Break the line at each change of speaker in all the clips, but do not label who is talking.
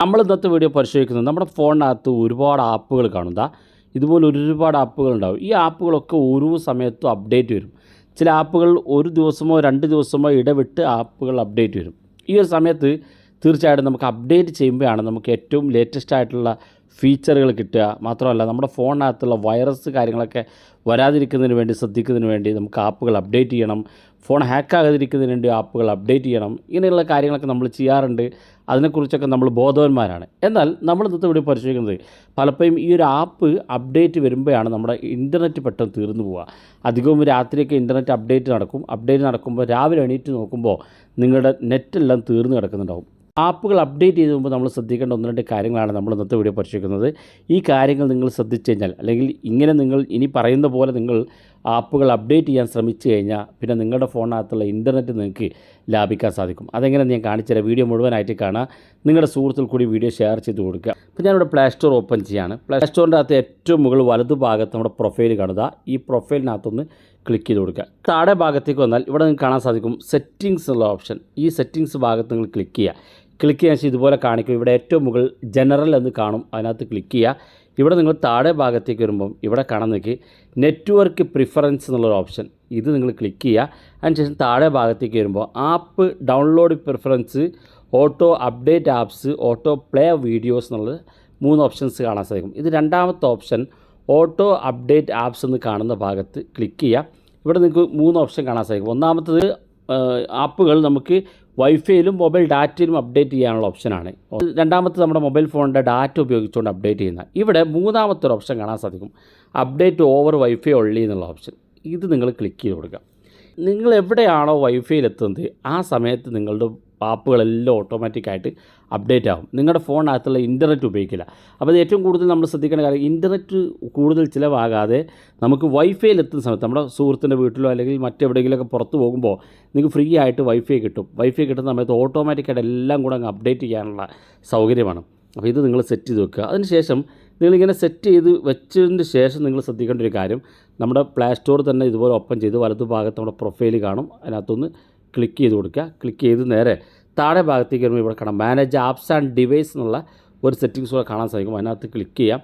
നമ്മൾ ഇന്നത്തെ വീഡിയോ പരിശോധിക്കുന്നത് നമ്മുടെ ഫോണിനകത്ത് ഒരുപാട് ആപ്പുകൾ കാണും. ദാ ഇതുപോലെ ഒരുപാട് ആപ്പുകൾ ഉണ്ടാവും. ഈ ആപ്പുകളൊക്കെ ഓരോ സമയത്തും അപ്ഡേറ്റ് വരും. ചില ആപ്പുകൾ ഒരു ദിവസമോ രണ്ട് ദിവസമോ ഇടവിട്ട് ആപ്പുകൾ അപ്ഡേറ്റ് വരും. ഈ ഒരു സമയത്ത് തീർച്ചയായിട്ടും നമുക്ക് അപ്ഡേറ്റ് ചെയ്യുമ്പോഴാണ് നമുക്ക് ഏറ്റവും ലേറ്റസ്റ്റ് ആയിട്ടുള്ള ഫീച്ചറുകൾ കിട്ടുക. മാത്രമല്ല നമ്മുടെ ഫോണിനകത്തുള്ള വൈറസ് കാര്യങ്ങളൊക്കെ വരാതിരിക്കുന്നതിന് വേണ്ടി ശ്രദ്ധിക്കുന്നതിന് വേണ്ടി നമുക്ക് ആപ്പുകൾ അപ്ഡേറ്റ് ചെയ്യണം. ഫോൺ ഹാക്കാകാതിരിക്കുന്നതിന് വേണ്ടി ആപ്പുകൾ അപ്ഡേറ്റ് ചെയ്യണം. ഇങ്ങനെയുള്ള കാര്യങ്ങളൊക്കെ നമ്മൾ ചെയ്യാറുണ്ട്. അതിനെക്കുറിച്ചൊക്കെ നമ്മൾ ബോധവാന്മാരാണ്. എന്നാൽ നമ്മൾ ഇന്നത്തെ ഇവിടെ പരിശോധിക്കുന്നത് പലപ്പോഴും ഈ ഒരു ആപ്പ് അപ്ഡേറ്റ് വരുമ്പോഴാണ് നമ്മുടെ ഇന്റർനെറ്റ് പെട്ടെന്ന് തീർന്നു പോവുക. അധികവും രാത്രിയൊക്കെ ഇന്റർനെറ്റ് അപ്ഡേറ്റ് നടക്കും. അപ്ഡേറ്റ് നടക്കുമ്പോൾ രാവിലെ എണീറ്റ് നോക്കുമ്പോൾ നിങ്ങളുടെ നെറ്റെല്ലാം തീർന്നു കിടക്കുന്നുണ്ടാവും. ആപ്പുകൾ അപ്ഡേറ്റ് ചെയ്ത് മുമ്പ് നമ്മൾ ശ്രദ്ധിക്കേണ്ട ഒന്ന് രണ്ട് കാര്യങ്ങളാണ് നമ്മൾ ഇന്നത്തെ വീഡിയോ പരിശോധിക്കുന്നത്. ഈ കാര്യങ്ങൾ നിങ്ങൾ ശ്രദ്ധിച്ചു കഴിഞ്ഞാൽ അല്ലെങ്കിൽ ഇങ്ങനെ നിങ്ങൾ ഇനി പറയുന്ന പോലെ നിങ്ങൾ ആപ്പുകൾ അപ്ഡേറ്റ് ചെയ്യാൻ ശ്രമിച്ചു കഴിഞ്ഞാൽ പിന്നെ നിങ്ങളുടെ ഫോണിനകത്തുള്ള ഇന്റർനെറ്റ് നിങ്ങൾക്ക് ലാഭിക്കാൻ സാധിക്കും. അതെങ്ങനെ ഞാൻ കാണിച്ചുതരാം വീഡിയോ മുഴുവനായിട്ട് കാണാം നിങ്ങളുടെ സുഹൃത്തുക്കൾ കൂടി വീഡിയോ ഷെയർ ചെയ്ത് കൊടുക്കുക. അപ്പോൾ ഞാനിവിടെ പ്ലേ സ്റ്റോർ ഓപ്പൺ ചെയ്യാണ്. പ്ലേ സ്റ്റോറിന്റെ അകത്ത് ഏറ്റവും മുകളിൽ വലതു ഭാഗത്ത് നമ്മുടെ പ്രൊഫൈൽ കാണുക. ഈ പ്രൊഫൈലിനകത്തൊന്ന് ക്ലിക്ക് ചെയ്ത് കൊടുക്കുക. താഴെ ഭാഗത്തേക്ക് വന്നാൽ ഇവിടെ നിങ്ങൾക്ക് കാണാൻ സാധിക്കും സെറ്റിങ്സ് എന്നുള്ള ഓപ്ഷൻ ഈ സെറ്റിങ്സ് ഭാഗത്ത് നിങ്ങൾ ക്ലിക്ക് ചെയ്യുക. ക്ലിക്ക് ചെയ്യാൻ ശേഷം ഇതുപോലെ കാണിക്കും. ഇവിടെ ഏറ്റവും മുകളിൽ ജനറൽ എന്ന് കാണും. അതിനകത്ത് ക്ലിക്ക് ചെയ്യുക. ഇവിടെ നിങ്ങൾ താഴെ ഭാഗത്തേക്ക് വരുമ്പം ഇവിടെ കാണാൻ നോക്കി. നെറ്റ്വർക്ക് പ്രിഫറൻസ് എന്നുള്ളൊരു ഓപ്ഷൻ ഇത് നിങ്ങൾ ക്ലിക്ക് ചെയ്യുക. അതിനുശേഷം താഴെ ഭാഗത്തേക്ക് വരുമ്പോൾ app download preference auto update apps auto play videos എന്നുള്ളത് മൂന്ന് ഓപ്ഷൻസ് കാണാൻ സാധിക്കും. ഇത് രണ്ടാമത്തെ ഓപ്ഷൻ ഓട്ടോ അപ്ഡേറ്റ് ആപ്സ് എന്ന് കാണുന്ന ഭാഗത്ത് ക്ലിക്ക് ചെയ്യുക. ഇവിടെ നിങ്ങൾക്ക് മൂന്ന് ഓപ്ഷൻ കാണാൻ സാധിക്കും. ഒന്നാമത്തത് ആപ്പുകൾ നമുക്ക് വൈഫൈയിലും മൊബൈൽ ഡാറ്റയിലും അപ്ഡേറ്റ് ചെയ്യാനുള്ള ഓപ്ഷനാണ്. രണ്ടാമത്തെ നമ്മുടെ മൊബൈൽ ഫോണിന്റെ ഡാറ്റ ഉപയോഗിച്ചുകൊണ്ട് അപ്ഡേറ്റ് ചെയ്യുന്ന. ഇവിടെ മൂന്നാമത്തെ ഒരു ഓപ്ഷൻ കാണാൻ സാധിക്കും. അപ്ഡേറ്റ് ഓവർ വൈഫൈ ഒള്ളി എന്നുള്ള ഓപ്ഷൻ. ഇത് നിങ്ങൾ ക്ലിക്ക് ചെയ്ത് കൊടുക്കുക. നിങ്ങൾ എവിടെയാണോ വൈഫൈയിൽ എത്തുന്നത് ആ സമയത്ത് നിങ്ങളുടെ ആപ്പുകളെല്ലാം ഓട്ടോമാറ്റിക്കായിട്ട് അപ്ഡേറ്റ് ആകും നിങ്ങളുടെ ഫോണിനകത്തുള്ള ഇന്റർനെറ്റ് ഉപയോഗിക്കില്ല. അപ്പോൾ അത് ഏറ്റവും കൂടുതൽ നമ്മൾ ശ്രദ്ധിക്കേണ്ട കാര്യം ഇന്റർനെറ്റ് കൂടുതൽ ചിലവാകാതെ നമുക്ക് വൈഫൈയിൽ എത്തുന്ന സമയത്ത് നമ്മുടെ സുഹൃത്തിന്റെ വീട്ടിലോ അല്ലെങ്കിൽ മറ്റെവിടെയെങ്കിലുമൊക്കെ പുറത്ത് പോകുമ്പോൾ നിങ്ങൾക്ക് ഫ്രീ ആയിട്ട് വൈഫൈ കിട്ടും. വൈഫൈ കിട്ടുന്ന സമയത്ത് ഓട്ടോമാറ്റിക്കായിട്ട് എല്ലാം കൂടെ അങ്ങ് അപ്ഡേറ്റ് ചെയ്യാനുള്ള സൗകര്യമാണ്. അപ്പോൾ ഇത് നിങ്ങൾ സെറ്റ് ചെയ്ത് വെക്കുക. അതിനുശേഷം നിങ്ങളിങ്ങനെ സെറ്റ് ചെയ്ത് വെച്ചതിന് ശേഷം നിങ്ങൾ ശ്രദ്ധിക്കേണ്ട ഒരു കാര്യം നമ്മുടെ പ്ലേ സ്റ്റോർ തന്നെ ഇതുപോലെ ഓപ്പൺ ചെയ്ത് വലതു ഭാഗത്ത് നമ്മുടെ പ്രൊഫൈൽ കാണും. അതിനകത്തൊന്ന് ക്ലിക്ക് ചെയ്ത് കൊടുക്കുക. ക്ലിക്ക് ചെയ്ത് നേരെ താഴെ ഭാഗത്തേക്ക് വരുമ്പോൾ ഇവിടെ കാണാം. മാനേജ് ആപ്സ് ആൻഡ് ഡിവൈസ് എന്നുള്ള ഒരു സെറ്റിങ്സ് കൂടെ കാണാൻ സാധിക്കും. അതിനകത്ത് ക്ലിക്ക് ചെയ്യാം.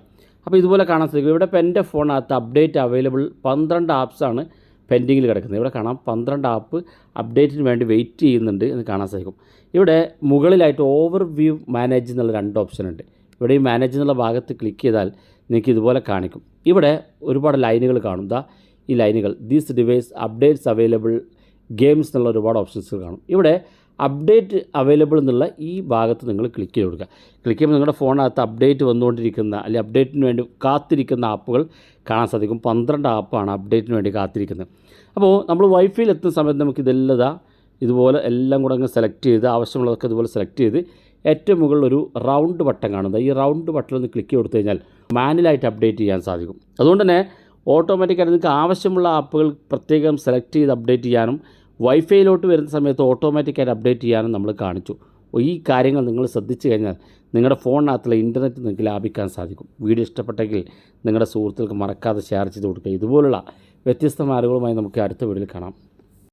അപ്പോൾ ഇതുപോലെ കാണാൻ സാധിക്കും. ഇവിടെ ഇപ്പോൾ എന്റെ ഫോണിനകത്ത് അപ്ഡേറ്റ് അവൈലബിൾ പന്ത്രണ്ട് ആപ്സാണ് പെൻഡിങ്ങിൽ കിടക്കുന്നത്. ഇവിടെ കാണാം പന്ത്രണ്ട് ആപ്പ് അപ്ഡേറ്റിന് വേണ്ടി വെയിറ്റ് ചെയ്യുന്നുണ്ട് എന്ന് കാണാൻ സാധിക്കും. ഇവിടെ മുകളിലായിട്ട് ഓവർ വ്യൂ മാനേജ് എന്നുള്ള രണ്ട് ഓപ്ഷൻ ഉണ്ട്. ഇവിടെ ഈ മാനേജ് എന്നുള്ള ഭാഗത്ത് ക്ലിക്ക് ചെയ്താൽ നിങ്ങൾക്ക് ഇതുപോലെ കാണിക്കും. ഇവിടെ ഒരുപാട് ലൈനുകൾ കാണും. ദാ ഈ ലൈനുകൾ these device updates available games എന്നുള്ള ഒരുപാട് ഓപ്ഷൻസ് കാണും. ഇവിടെ അപ്ഡേറ്റ് അവൈലബിൾ എന്നുള്ള ഈ ഭാഗത്ത് നിങ്ങൾ ക്ലിക്ക് ചെയ്ത് കൊടുക്കുക. ക്ലിക്ക് ചെയ്യുമ്പോൾ നിങ്ങളുടെ ഫോണിനകത്ത് അപ്ഡേറ്റ് വന്നുകൊണ്ടിരിക്കുന്ന അല്ലെങ്കിൽ അപ്ഡേറ്റിന് വേണ്ടി കാത്തിരിക്കുന്ന ആപ്പുകൾ കാണാൻ സാധിക്കും. പന്ത്രണ്ട് ആപ്പാണ് അപ്ഡേറ്റിന് വേണ്ടി കാത്തിരിക്കുന്നത്. അപ്പോൾ നമ്മൾ വൈഫൈയിൽ എത്തുന്ന സമയത്ത് നമുക്ക് ഇതെല്ലാം ഇതുപോലെ എല്ലാം കൂടെ അങ്ങ് സെലക്ട് ചെയ്ത് ആവശ്യമുള്ളതൊക്കെ ഇതുപോലെ സെലക്ട് ചെയ്ത് ഏറ്റവും മുകളിൽ ഒരു റൗണ്ട് ബട്ടൺ കാണുന്നത്. ഈ റൗണ്ട് ബട്ടണിൽ ഒന്ന് ക്ലിക്ക് കൊടുത്തു കഴിഞ്ഞാൽ മാനുവലായിട്ട് അപ്ഡേറ്റ് ചെയ്യാൻ സാധിക്കും. അതുകൊണ്ട് തന്നെ ഓട്ടോമാറ്റിക്കായിട്ട് നിങ്ങൾക്ക് ആവശ്യമുള്ള ആപ്പുകൾ പ്രത്യേകം സെലക്ട് ചെയ്ത് അപ്ഡേറ്റ് ചെയ്യാനും വൈഫൈയിലോട്ട് വരുന്ന സമയത്ത് ഓട്ടോമാറ്റിക്കായിട്ട് അപ്ഡേറ്റ് ചെയ്യാനും നമ്മൾ കാണിച്ചു. ഈ കാര്യങ്ങൾ നിങ്ങൾ ശ്രദ്ധിച്ചു കഴിഞ്ഞാൽ നിങ്ങളുടെ ഫോണിനകത്തുള്ള ഇന്റർനെറ്റ് നിങ്ങൾക്ക് ലാഭിക്കാൻ സാധിക്കും. വീഡിയോ ഇഷ്ടപ്പെട്ടെങ്കിൽ നിങ്ങളുടെ സുഹൃത്തുക്കൾക്ക് മറക്കാതെ ഷെയർ ചെയ്ത് കൊടുക്കുക. ഇതുപോലുള്ള വ്യത്യസ്തമായ അറിവുകളുമായി നമുക്ക് അടുത്ത വീഡിയോയിൽ കാണാം.